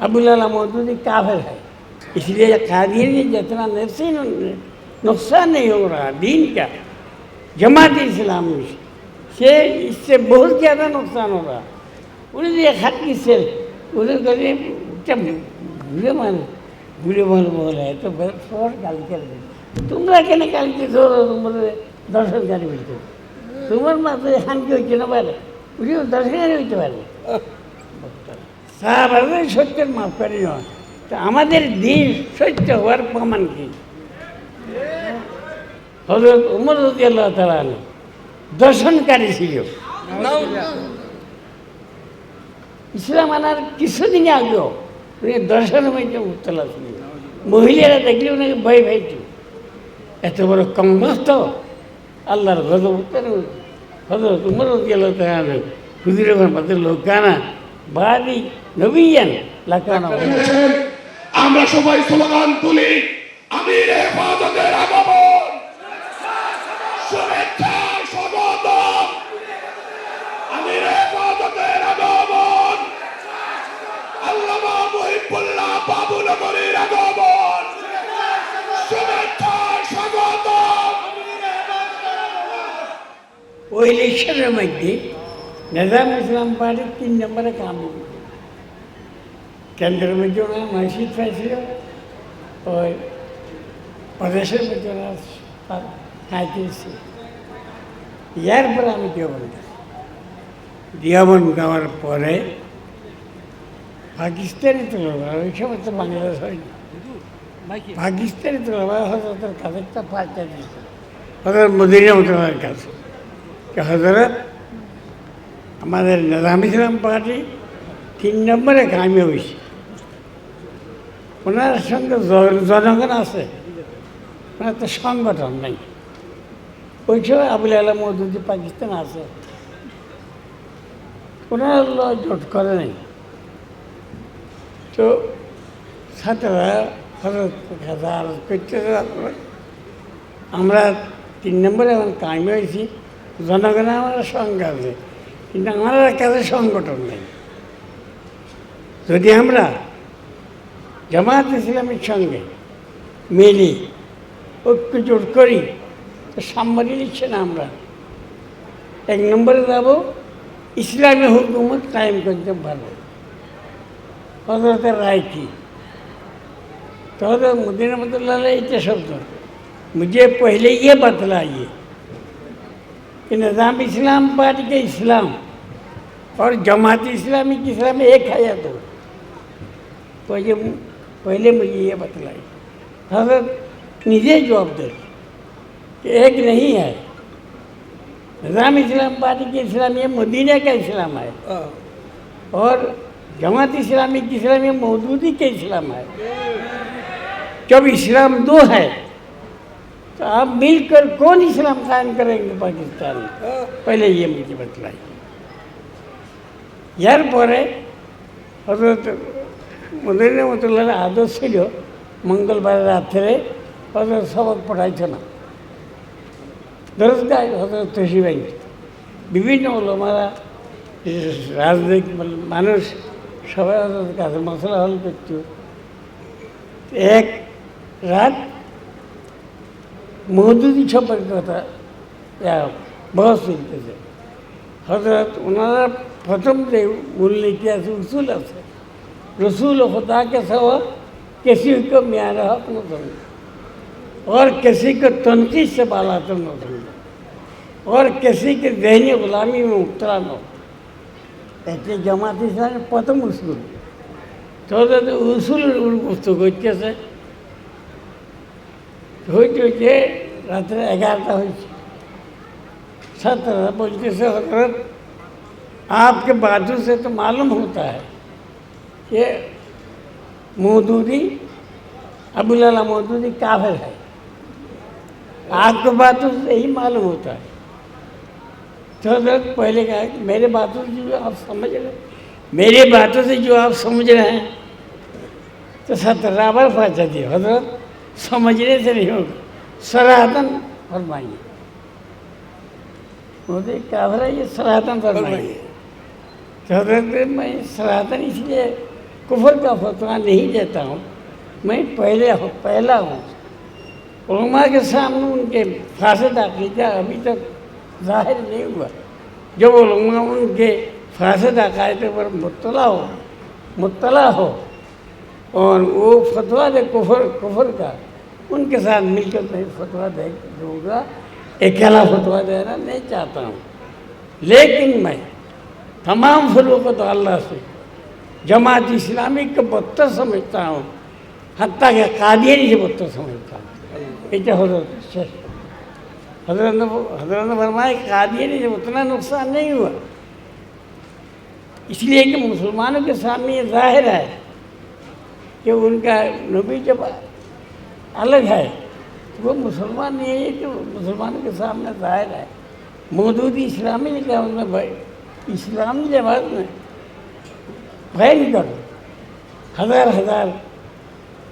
अबुल मौदूदी काफिर है? इसलिए कादिर की जितना नरसी नुकसान नहीं हो रहा, दीन का जमात इस्लाम से इससे बहुत ज़्यादा नुकसान हो रहा। उन्हें ये हक किससे उन्हें कभी जब अच्छा, बुरे मन बुरे मन बोल रहे तो फिर छोड़ गाली कर दे। तुम रखे ना गाली के छोड़ तुम बोल दर्शन कर बैठे। तुम्हारे माता हम क्यों होती ना उसे दर्शन कर बैठे बारे সাহাবাদের সত্যের মাফ করে নয় তো আমাদের দিন সত্য হওয়ার প্রমাণ কি? হজরত উমর রদি আল্লাহ তালা দর্শনকারী ছিল। ইসলাম আনার কিছুদিন আগেও উনি দর্শনের মধ্যে মুক্তলা ছিল মহিলারা দেখলে ওনাকে ভয় পাইত। এত বড় কম্বস্ত আল্লাহর গজব উত্তর হজরত উমর আল্লাহ তালা হুজুর বাদের লোকানা বাদি নবীয়ান লাকানা। আমরা সবাই স্লোগান তুলি আমির হেফাজতের আগমন। শুভেচ্ছা স্বাগতম। আমির হেফাজতের আগমন। আল্লামা মুহিবুল্লাহ বাবুনগরীর আগমন। শুভেচ্ছা স্বাগতম। ওই ইলেকশনের মধ্যে নিজাম ইসলাম পার্টির তিন নম্বরে কাম কেন্দ্রের মধ্যে ওনার মসজিদ পাইছিল ওই প্রদেশের মধ্যে ওনার খাইতেছে ইয়ার পরে আমি দিয়াবন দিয়াবন গাওয়ার পরে পাকিস্তানি তুলবা ওই সময় তো বাংলাদেশ হয়নি পাকিস্তানি তুলবা হজরতের কাদেরটা পাল্টা দিয়েছে হজরত মদিনা মতলার কাছে হজরত আমাদের নিজাম ইসলাম পার্টি তিন নম্বরে কামি হয়েছে। ওনার সঙ্গে জনগণ আছে। ওনার তো সংগঠন নেই। ওই সময় আবুল আলম মৌদুদি পাকিস্তান আছে। ওনারা জোট করে নাই। তো ছাত্ররা করতে আমরা তিন নম্বরে এখন কামি হয়েছি। জনগণ আমার সঙ্গে আছে। কিন্তু আমার কাছে সংগঠন নেই যদি আমরা জামাত ইসলামের সঙ্গে মিলি ঐক্য জোট করি তো সাম্বারি নিচ্ছে না আমরা এক নম্বরে যাব ইসলামী হুকুমত কায়েম করতে পারবো হজরতের রায় কি तो हजरत मुदीन रमतुल्लाह इतने शब्द मुझे पहले ये बतलाइए कि निज़ाम इस्लाम पार्टी के इस्लाम और जमात इस्लामी की इस्लाम एक है या दो? तो ये पहले मुझे ये बतलाई हज़रत निजे जवाब दे कि एक नहीं है। निज़ाम इस्लाम पार्टी के इस्लाम ये मदीने का इस्लाम है। और जमात इस्लामी की इस्लाम ये मौदूदी के इस्लाम है। जब इस्लाम दो है तो आप मिलकर कौन इस्लाम कायम करेंगे पाकिस्तान में पहले ये मुझे बतलाई यार পরে হজরত মদিনা রহমতুল্লাহ আদর্শ ছিল মঙ্গলবার রাত্রে হজরত সবক পড়াইছে না দরজগায় হজরত তসিবাই বিভিন্ন ওলমারা রাজনৈতিক মানুষ সবাই হজরত কাছে মশলা হল করতো এক রাত मोहदीदीच्या बरकत त्या बहसिलतेचे हज़रत उन्हारा प्रथम से बोलने की ऐसी उसूल है रसूल खुदा के सवा किसी को म्यारा हक तो न समझो। और किसी को तनकीद से बाला तो न समझो। और किसी के जहनी गुलामी में उतरा न ऐसे जमाती सारे प्रथम उसूल। तो उसूल गुफ्तु कैसे হইতে হইতে রাত্রে এগারোটা হয়েছে ছাত্ররা বলতেছে হজরত आपके बातों से तो मालूम होता है कि मौदूदी अबुल्ला मौदूदी काफिर है आपके बातों से यही मालूम होता है तो हजरत पहले कहा कि मेरे बातों से जो आप समझ रहे मेरी बातों से जो आप समझ रहे हैं तो सतरावर फाचा दिए हजरत समझने से नहीं होगा। सराहतन फरमाइए। मोदी काफिर है ये सराहतन फरमाइए। हज़रत मैं सराहतन इसलिए कुफर का फतवा नहीं देता हूँ। मैं पहले हूँ, पहला हूँ। उलमा के सामने उनके फासद अकीदा अभी तक ज़ाहिर नहीं हुआ। जब उलमा उनके फासद अकायदे पर मुतला हो मुतला हो, और वो फतवा दे कुफर कुफर का उनके साथ मिलकर तो मैं फतवा दे, दूँगा। अकेला फतवा देना नहीं चाहता हूँ। लेकिन मैं तमाम फलों को तो अल्लाह से, जमात इस्लामी को बदतर समझता हूँ। हती के कादियनी से बदतर समझता हूँ। तो हज़रत हज़रत वर्मा हज़रत से उतना नुकसान नहीं हुआ। इसलिए कि मुसलमानों के सामने ये ज़ाहिर है कि उनका नबी जब अलग है। तो वो मुसलमान नहीं है कि मुसलमानों के सामने ज़ाहिर है। मौजूद इस्लामी ने क्या उनमें भाई इस्लामी जमात में भय करो हज़ार हज़ार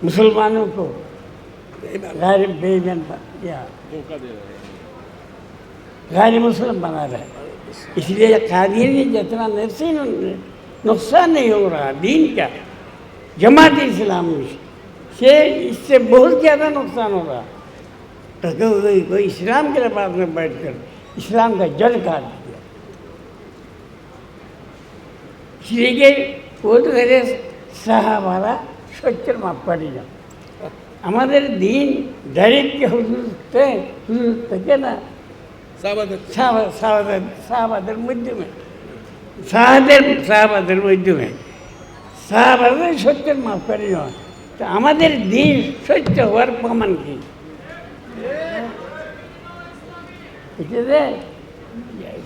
मुसलमानों को गैर बेईमान या गैर मुस्लिम बना रहे इसलिए कादियानी जितना नफसी नुकसान नहीं हो रहा। दीन का जमात इस्लामी से इससे बहुत ज़्यादा नुकसान हो रहा तो कोई कोई इस्लाम के पास में बैठ कर इस्लाम का जड़ काट दिया इसलिए कि वो तो कहते সাহাবারা সত্যের মাপ পারি না আমাদের দিন ডাইরেক্ট হুজুরতে হুজুর থেকে না সাহাবা- সাহাবাদের সাহাবাদের মাধ্যমে সাহাদের সাহাবাদের মাধ্যমে সাহাবাদের সত্যের মাপ পারি না তো আমাদের দিন সত্য হওয়ার প্রমাণ কি?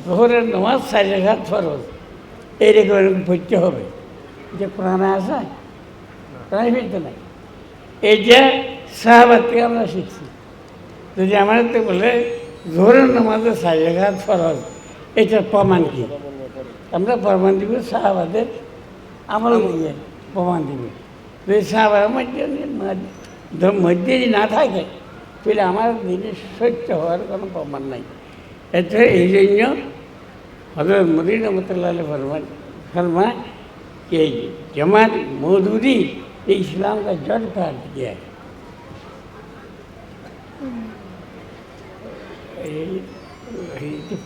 জোহরের নামাজ চারি রেখাত ফরজ। এইরকম এরকম পড়তে হবে। যে কোরআনে আছে? কোরআনে ফিরতে নাই? এই যে সাহাবাদ থেকে আমরা শিখছি, যদি আমাদের তো বলে জোহরের নামাজে চারি রেখাত ফরজ, এটার প্রমাণ কি? আমরা প্রমাণ দিব সাহাবাদের আমল দিয়ে প্রমাণ দিব। વેસાવામાં જ મજૂરી ના થાય કે પેલા અમારા દિલ્હી સ્વચ્છ હોવાનું કોનું પ્રમાણ નહીં એટલે એ જઈને હવે મુરીને મતલાલે ફરવા ફરવા કે જમાત મોદૂરી એ इस्लाम का जड़ काट दिया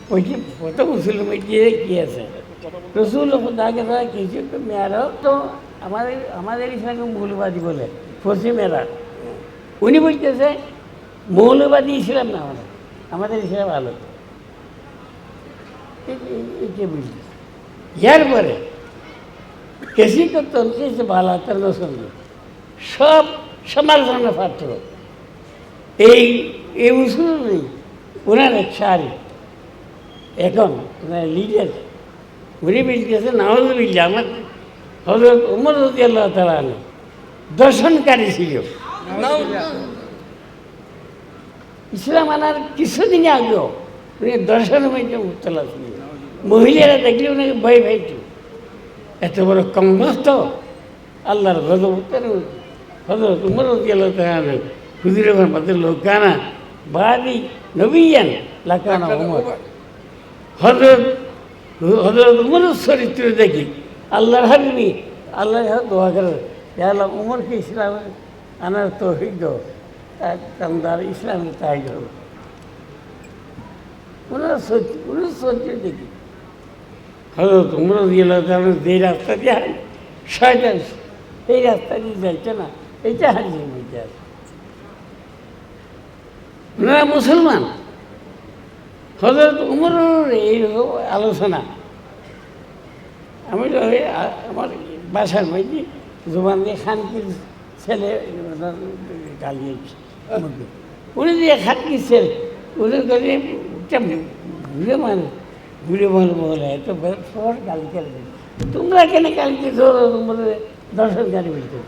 પછી પોતે મુસ્લિમ જે કહે છે રસૂલ ખુદા કે કિસી તો મેરો તો আমাদের আমাদের ইসলামকে মৌলবাদী বলে, পশ্চিমেরা। উনি বলতেছে, মৌলবাদী ইসলাম না আমাদের আমাদের ইসলাম বুঝলি ইয়ার পরে, কেসি তো তন্ত্রী সে ভালো তার সঙ্গ সব সমালোচনা পাত্র। এই এই উসুল নেই ওনার সারি। এখন লিডার উনি বলতেছে নাওয়াজ বিল্লা আমার হজরত উমর রদি আল্লাহ তালা দর্শনকারী ছিল। ইসলাম আনার কিছুদিন আগেও উনি দর্শনের মধ্যে মুক্তলা ছিল মহিলারা দেখলে ওনাকে ভয় পাইত। এত বড় কম্বস্ত আল্লাহর গজব উত্তরে হজরত উমর গেল তাহলে হুজুর মধ্যে লোকানা বাদি নবীন লাকানা উমর। হজরত হজরত উমরের চরিত্র দেখি আল্লাহর হাবিবি আল্লাহ দোয়া করে। আল্লাহ উমরকে ইসলাম? আনার তৌফিক দো কান্দার ইসলামের তাই দেখি। হজরত উমর দিয়ে যে রাস্তা দিয়ে হারি শয়তান এই রাস্তা দিয়ে যাইছে না, এইটা হারিয়ে মধ্যে আছে। ওনারা মুসলমান। হজরত উমরের এই আলোচনা আমি তো আমার বাসার মধ্যে জোবান দিয়ে খানকির ছেলে গালিয়েছি উনি দিয়ে খানকির ছেলে? উনি করে ঘুরে মানে ঘুরে মানে বলে, এত সবার গালি খেলে তোমরা কেন কালকে তোমাদের দর্শনকারী বলতে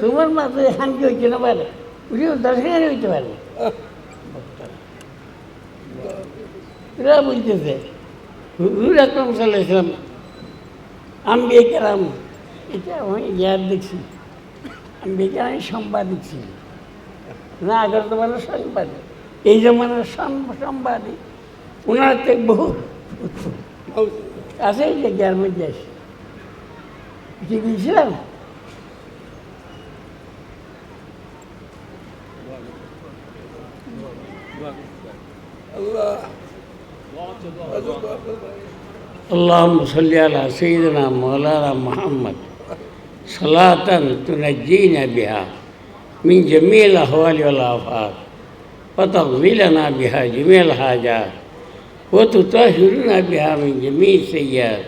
তোমার মাথায় শান্তি হইতে না পারে উনি দর্শনকারী হইতে পারে এরা বলতেছে, হুজুর আকরম সাল্লাম আম্বিয়া কেরাম এটা আমি ইয়ার দেখছি আম্বিয়া কেরাম সম্পাদক ছিল না আগরতলার সাংবাদিক এই জমানার সাংবাদিক ওনার থেকে বহু আছে যে গ্রামের দেশ কি দিয়েছিলাম Allah. Allah. Allah. اللهم صل على سيدنا مولانا محمد. صلاة تنجينا بها من جميع الأهوال والآفات وتقضي لنا بها جميع الحاجات وتطهرنا بها من جميع السيئات.